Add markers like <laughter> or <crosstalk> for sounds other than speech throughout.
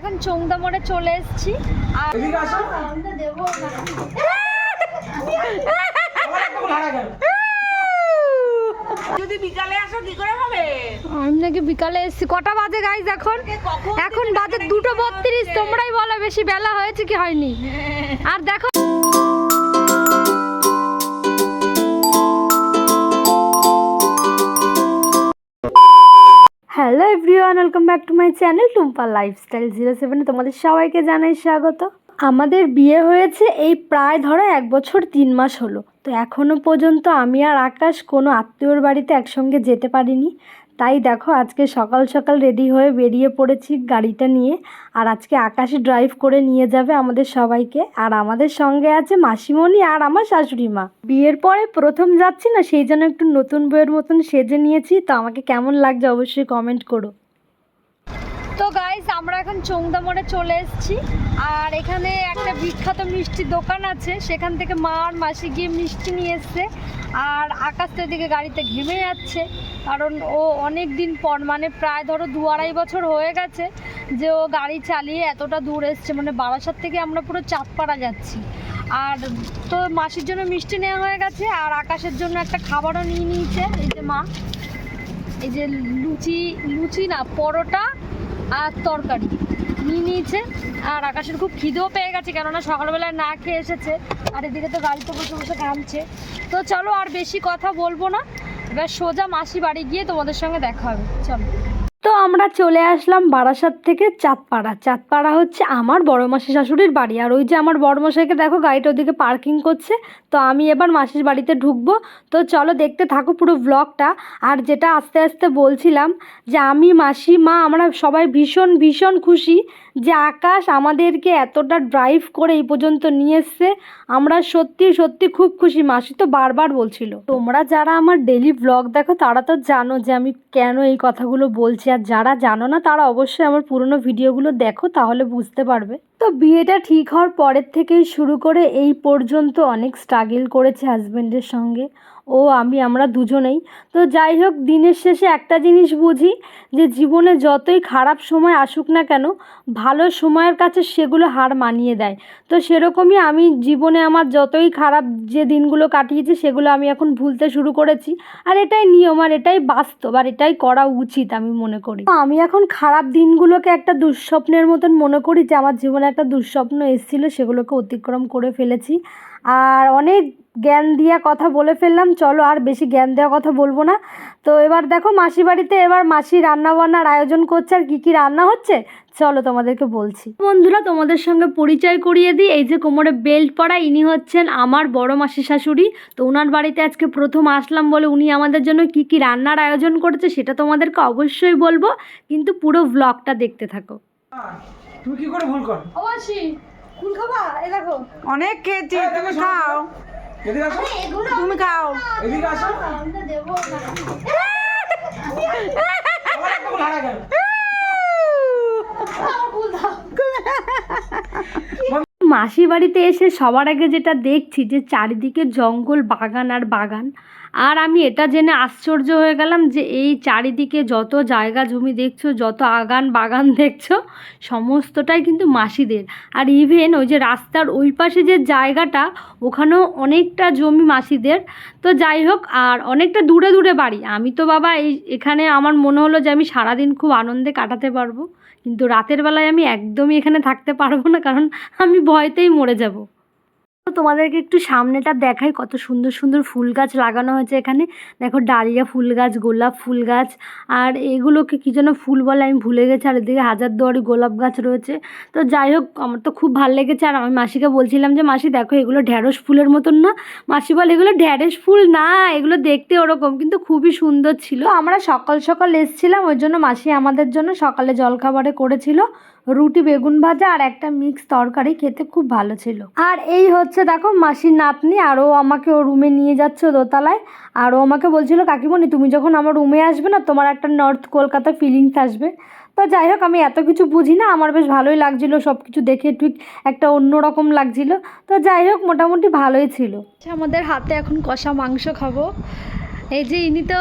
এখন চৌদা মোড়ে চলে এসেছি। আর এদিকে আসো। আমরা দেবো না। আমার একটা ভাড়া গেল যদি বিকালে আসো কি করে হবে? আমি নাকি বিকালে এসেছি। কটা বাজে গাইজ এখন? এখন বাজে দুটো বত্রিশ। তোমরাই বলো বেশি বেলা হয়েছে কি হয়নি? আর দেখো hello everyone, welcome back to my channel Tumpa lifestyle zero সেভেনে তোমাদের সবাইকে জানাই স্বাগত। আমাদের বিয়ে হয়েছে এই প্রায় ধরো এক বছর তিন মাস হলো। তো এখনও পর্যন্ত আমি আর আকাশ কোনো আত্মীয়র বাড়িতে একসঙ্গে যেতে পারিনি। তাই দেখো, আজকে সকাল সকাল রেডি হয়ে বেরিয়ে পড়েছি গাড়িটা নিয়ে। আর আজকে আকাশে ড্রাইভ করে নিয়ে যাবে আমাদের সবাইকে। আর আমাদের সঙ্গে আছে মাসিমণি আর আমার শাশুড়ি মা। বিয়ের পরে প্রথম যাচ্ছি না, সেই জন্য একটু নতুন বইয়ের মতন সেজে নিয়েছি। তো আমাকে কেমন লাগছে অবশ্যই কমেন্ট করো। তো আমরা এখন চৌদা মোড়ে চলে এসেছি। আর এখানে একটা বিখ্যাত মিষ্টির দোকান আছে, সেখান থেকে মা আর মাসি গিয়ে মিষ্টি নিয়ে এসছে। আর আকাশ তো এদিকে গাড়িতে ঘেমে যাচ্ছে, কারণ ও অনেক দিন পর মানে প্রায় ধরো দু আড়াই বছর হয়ে গেছে যে ও গাড়ি চালিয়ে এতটা দূর এসছে মানে বারাসাত থেকে আমরা পুরো চাঁদপাড়া যাচ্ছি। আর তো মাসির জন্য মিষ্টি নেওয়া হয়ে গেছে, আর আকাশের জন্য একটা খাবারও নিয়ে নিয়েছে, এই যে মা। এই যে লুচি লুচি না, পরোটা আর তরকারি। নিয়ে নিয়েছে, আর আকাশের খুব খিদেও পেয়ে গেছে, কেননা সকালবেলায় না খেয়ে এসেছে, আর এদিকে তো গাড়িতে বসে বসে ঘামছে। তো চলো আর বেশি কথা বলব না, এবার সোজা মাসি বাড়ি গিয়ে তোমাদের সঙ্গে দেখা হবে। চলো। তো আমরা চলে আসলাম বারাসাত থেকে চাঁদপাড়া। চাঁদপাড়া হচ্ছে আমার বড় মাসি শাশুড়ির বাড়ি। আর ওই যে আমার বড় মশাইকে দেখো গাড়িটা ওদিকে পার্কিং করছে। তো আমি এবার মাসির বাড়িতে ঢুকবো। তো চলো দেখতে থাকো পুরো ব্লগটা আর যেটা আস্তে আস্তে বলছিলাম যে আমি, মাসি, মা আমরা সবাই ভীষণ ভীষণ খুশি যে আকাশ আমাদেরকে এতটা ড্রাইভ করে এই পর্যন্ত নিয়ে এসছে। আমরা সত্যি সত্যি খুব খুশি। মাসি তো বারবার বলছিল, তোমরা যারা আমার ডেলি ব্লগ দেখো তারা তো জানো যে আমি কেন এই কথাগুলো বলছি আর যারা জানো না, তারা অবশ্যই আমার পুরনো ভিডিওগুলো দেখো, তাহলে বুঝতে পারবে। তো বিয়েটা ঠিক হওয়ার পরের থেকেই শুরু করে এই পর্যন্ত অনেক স্ট্রাগল করেছে হাজব্যান্ডের সঙ্গে। ও আমি, আমরা দুজনেই। তো যাই হোক, দিনের শেষে একটা জিনিস বুঝি, যে জীবনে যতই খারাপ সময় আসুক না কেন, ভালো সময়ের কাছে সেগুলো হার মানিয়ে দেয়। তো সেরকমই আমি জীবনে আমার যতই খারাপ যে দিনগুলো কাটিয়েছি, সেগুলো আমি এখন ভুলতে শুরু করেছি। আর এটাই নিয়ম, আর এটাই বাস্তব, আর এটাই করা উচিত আমি মনে করি। আমি এখন খারাপ দিনগুলোকে একটা দুঃস্বপ্নের মতন মনে করি, যে আমার জীবনে একটা দুঃস্বপ্ন এসেছিল, সেগুলোকে অতিক্রম করে ফেলেছি। আর অনেক জ্ঞান দিয়া কথা বলে ফেললাম। চলো আর বেশি জ্ঞান দেওয়া কথা বলব না। তো এবার দেখো মাসি বাড়িতে এবার মাসি রান্না বান্নার আয়োজন করছে আর কী কী রান্না হচ্ছে? চলো তোমাদেরকে বলছি। বন্ধুরা তোমাদের সঙ্গে পরিচয় করিয়ে দিই। এই যে কোমরে বেল্ট পরা ইনি হচ্ছেন আমার বড় মাসি শাশুড়ি। তো ওনার বাড়িতে আজকে প্রথম আসলাম বলে উনি আমাদের জন্য কি কি রান্নার আয়োজন করেছে সেটা তোমাদেরকে অবশ্যই বলব। কিন্তু পুরো ব্লগটা দেখতে থাকো। তুমি কি করে ভুল কর অবশ্যই। ফুল খাবা? এ দেখো। অনেক খেয়েছি তুমি খাও। এদিকে আসো। তুমি খাও। এদিকে আসো। গেল। মাসি বাড়িতে এসে সবার আগে যেটা দেখছি যে চারিদিকে জঙ্গল, বাগান আর বাগান। আর আমি এটা জেনে আশ্চর্য হয়ে গেলাম যে এই চারিদিকে যত জায়গা জমি দেখছ, যত আগান বাগান <laughs> দেখছ, সমস্তটাই কিন্তু মাসিদের। আর ইভেন ওই যে রাস্তার ওই পাশে যে জায়গাটা, ওখানেও অনেকটা জমি মাসিদের। তো যাই হোক, আর অনেকটা দূরে দূরে বাড়ি। আমি তো বাবা এই এখানে আমার মনে হলো যে আমি সারাদিন খুব আনন্দে কাটাতে পারব। কিন্তু রাতের বেলায় আমি একদমই এখানে থাকতে পারব না কারণ আমি ভয়তেই মরে যাব। তো তোমাদেরকে একটু সামনেটা দেখাই, কত সুন্দর সুন্দর ফুল গাছ লাগানো হয়েছে এখানে। দেখো ডালিয়া ফুল গাছ, গোলাপ ফুল গাছ, আর এগুলোকে কী যেন ফুল বলে আমি ভুলে গেছি। আর এদিকে হাজারদুয়ারি গোলাপ গাছ রয়েছে। তো যাই হোক, আমার তো খুব ভালো লেগেছে। আর আমি মাসিকে বলছিলাম যে, মাসি, দেখো, এগুলো ঢ্যাঁড়স ফুলের মতন না। মাসি বলে, এগুলো ঢ্যাঁড়স ফুল না, এগুলো দেখতে ওরকম, কিন্তু খুবই সুন্দর ছিল। আমরা সকাল সকাল এসছিলাম, ওই জন্য মাসি আমাদের জন্য সকালে জলখাবারে করেছিল। রুটি, বেগুন ভাজা আর একটা মিক্স তরকারি খেতে খুব ভালো ছিল। আর এই হচ্ছে দেখো মাসির নাতনি, আর ও আমাকে ও রুমে নিয়ে যাচ্ছে দোতলায়। আর ও আমাকে বলছিল, কাকিমণি, তুমি যখন আমার রুমে আসবে না, তোমার একটা নর্থ কলকাতা ফিলিংস আসবে। তো যাই হোক, আমি এত কিছু বুঝি না, আমার বেশ ভালোই লাগছিল সব কিছু দেখে ঠিক একটা অন্যরকম লাগছিল। তো যাই হোক, মোটামুটি ভালোই ছিল। আমাদের হাতে এখন কষা মাংস খাব। এই যে ইনি তো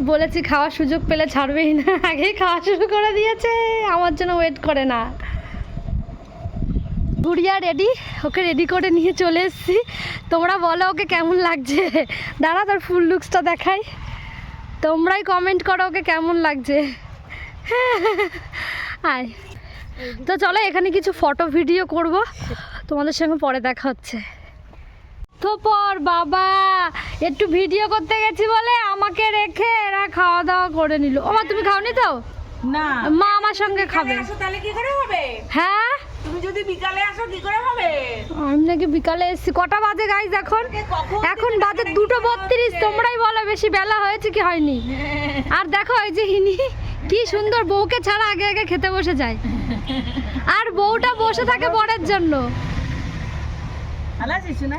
বলেছি, খাওয়ার সুযোগ পেলে ছাড়বেই না। <laughs> আগেই খাওয়া শুরু করে দিয়েছে। আমার জন্য ওয়েট করে না। গুড়িয়া রেডি ওকে রেডি করে নিয়ে চলে এসেছি। তোমরা বলো ওকে কেমন লাগছে? দাঁড়া, তোর ফুল লুকসটা দেখাই। তোমরাই কমেন্ট করো ওকে কেমন লাগছে। <laughs> আয়। তো চলো, এখানে কিছু ফটো ভিডিও করব। তোমাদের সঙ্গে পরে দেখা হচ্ছে। তো পর, বাবা! একটু ভিডিও করতে গেছি বলে আমাকে রেখে এরা খাওয়া দাওয়া করে নিল। ও মা তুমি খাওনি তো? না। মা আমার সঙ্গে খাবে। আসো তাহলে কি করে হবে? হ্যাঁ? তুমি যদি বিকালে আসো কি করে হবে? আমি নাকি বিকালে এসেছি। কটা বাজে গাইজ এখন? এখন বাজে দুটো বত্রিশ। তোমরাই বলো বেশি বেলা হয়েছে কি হয়নি? <laughs> আর দেখো এই যে হিনি কি সুন্দর বউকে ছাড়া আগে আগে খেতে বসে যায়। আর বউটা বসে থাকে বরের জন্য। ভালো আছিস না?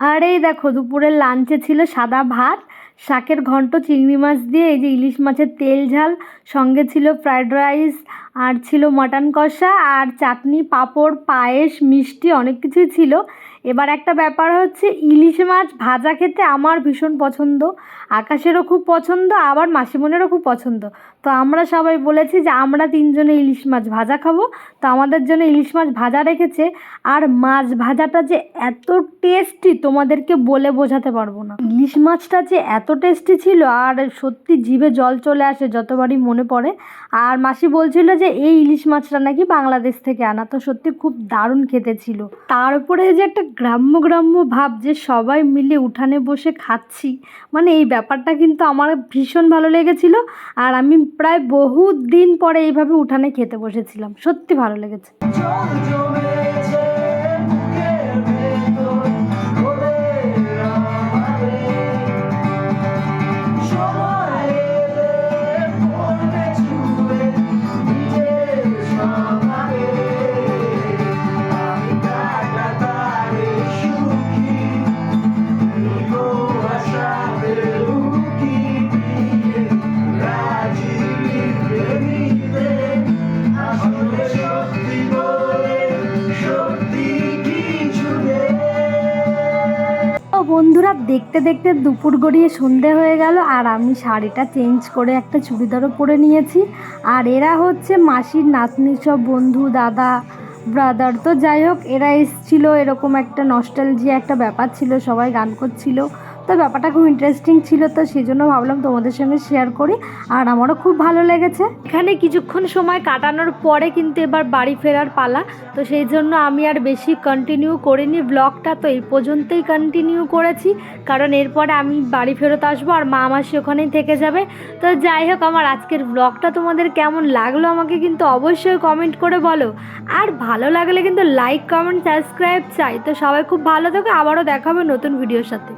আর এই দেখো, দুপুরের লাঞ্চে ছিল সাদা ভাত, শাকের ঘন্ট, চিংড়ি মাছ দিয়ে এই যে ইলিশ মাছের তেল ঝাল, সঙ্গে ছিল ফ্রায়েড রাইস আর ছিল মাটন কষা, আর চাটনি, পাঁপড়, পায়েস, মিষ্টি, অনেক কিছুই ছিল। এবার একটা ব্যাপার হচ্ছে, ইলিশ মাছ ভাজা খেতে আমার ভীষণ পছন্দ। আকাশেরও খুব পছন্দ, আবার মাসিমনেরও খুব পছন্দ। তো আমরা সবাই বলেছি যে আমরা তিনজনে ইলিশ মাছ ভাজা খাব। তো আমাদের জন্য ইলিশ মাছ ভাজা রেখেছে। আর মাছ ভাজাটা যে এত টেস্টি তোমাদেরকে বলে বোঝাতে পারব না। ইলিশ মাছটা যে এত টেস্টি ছিল আর সত্যি জিভে জল চলে আসে যতবারই মনে পড়ে। আর মাসি বলছিল যে এই ইলিশ মাছটা নাকি বাংলাদেশ থেকে আনা। তো সত্যি খুব দারুণ খেতে ছিল। তার উপরে যে একটা গ্রাম্য গ্রাম্য ভাব যে সবাই মিলে উঠানে বসে খাচ্ছি। মানে এই ব্যাপারটা কিন্তু আমার ভীষণ ভালো লেগেছিল। আর আমি প্রায় বহু দিন পরে এইভাবে উঠানে খেতে বসেছিলাম। সত্যি ভালো লেগেছে। দেখতে দেখতে দুপুর গড়িয়ে সন্ধে হয়ে গেল আর আমি শাড়িটা চেঞ্জ করে একটা চুড়িদারও পরে নিয়েছি। আর এরা হচ্ছে মাসির নাতনি, সব বন্ধু, দাদা ব্রাদার তো যাই হোক, এরা এসছিল এরকম একটা নস্টালজিয়া একটা ব্যাপার ছিল, সবাই গান করছিল। তো ব্যাপারটা খুব ইন্টারেস্টিং ছিল, তো সেই জন্য ভাবলাম তোমাদের সঙ্গে শেয়ার করি, আর আমারও খুব ভালো লেগেছে। এখানে কিছুক্ষণ সময় কাটানোর পরে কিন্তু এবার বাড়ি ফেরার পালা, তো সেই জন্য আমি আর বেশি কন্টিনিউ করিনি ব্লগটা তো এই পর্যন্তই কন্টিনিউ করেছি, কারণ এরপরে আমি বাড়ি ফেরত আসব আর মা মাসি ওখানেই থেকে যাবে। তো যাই হোক, আমার আজকের ব্লগটা তোমাদের কেমন লাগল আমাকে কিন্তু অবশ্যই কমেন্ট করে বলো, আর ভালো লাগলে কিন্তু লাইক কমেন্ট সাবস্ক্রাইব চাই। তো সবাই খুব ভালো থাকো, আবারও দেখাবে নতুন ভিডিওর সাথে।